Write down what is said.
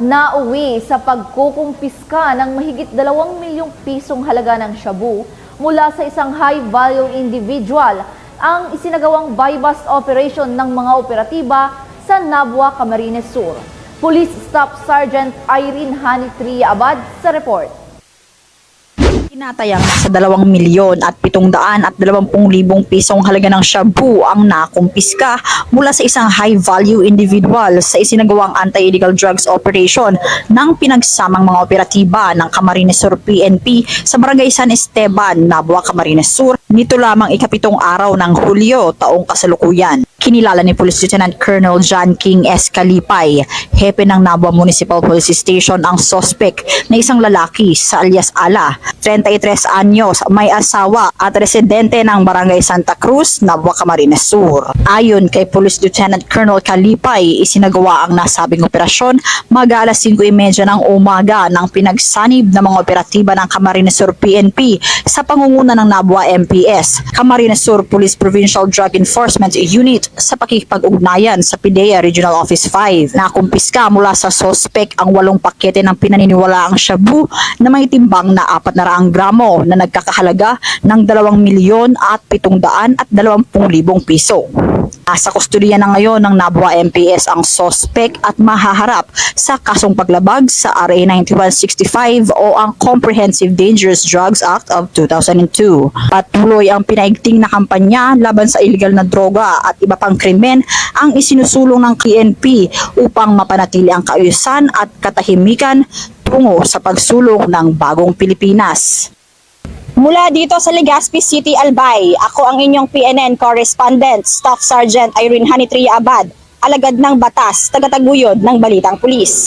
nauwi sa pagkukumpiska ng mahigit 2 milyong pisong halaga ng shabu mula sa isang high-value individual ang isinagawang buy-bust operation ng mga operatiba sa Nabua, Camarines Sur. Police Staff Sergeant Irene Hanitria Abad sa report. Tinatayang sa 2 milyon at 700 at 20 libong pisong halaga ng shabu ang nakumpiska mula sa isang high-value individual sa isinagawang anti-illegal drugs operation ng pinagsamang mga operatiba ng Camarines Sur PNP sa Barangay San Esteban, Nabua, Camarines Sur nito lamang ikapitong araw ng Hulyo taong kasalukuyan. Kinilala ni Police Lieutenant Colonel John King S. Kalipay, hepe ng Nabua Municipal Police Station ang sospek na isang lalaki sa alias Ala, 33 anyos, may asawa at residente ng Barangay Santa Cruz, Nabua Camarines Sur. Ayon kay Police Lieutenant Colonel Kalipay, isinagawa ang nasabing operasyon mag-alas 5.30 ng umaga ng pinagsanib ng mga operatiba ng Camarines Sur PNP sa pangunguna ng Nabua MPS, Camarines Sur Police Provincial Drug Enforcement Unit sa pakikipag-ugnayan sa PIDEA Regional Office 5. Nakumpiska mula sa sospek ang walong pakete ng pinaniniwalaang shabu na may timbang na 400 gramo na nagkakahalaga ng 2 milyon at 700 at 20 libong piso. Nasa kustudiya na ngayon ng Nabua MPS ang sospek at mahaharap sa kasong paglabag sa RA 9165 o ang Comprehensive Dangerous Drugs Act of 2002. Patuloy ang pinaigting na kampanya laban sa illegal na droga at iba pang krimen ang isinusulong ng PNP upang mapanatili ang kaayusan at katahimikan tungo sa pagsulong ng bagong Pilipinas. Mula dito sa Legazpi City, Albay, ako ang inyong PNN correspondent, Staff Sergeant Irene Hanitria Abad, alagad ng batas, tagataguyod ng Balitang Pulis.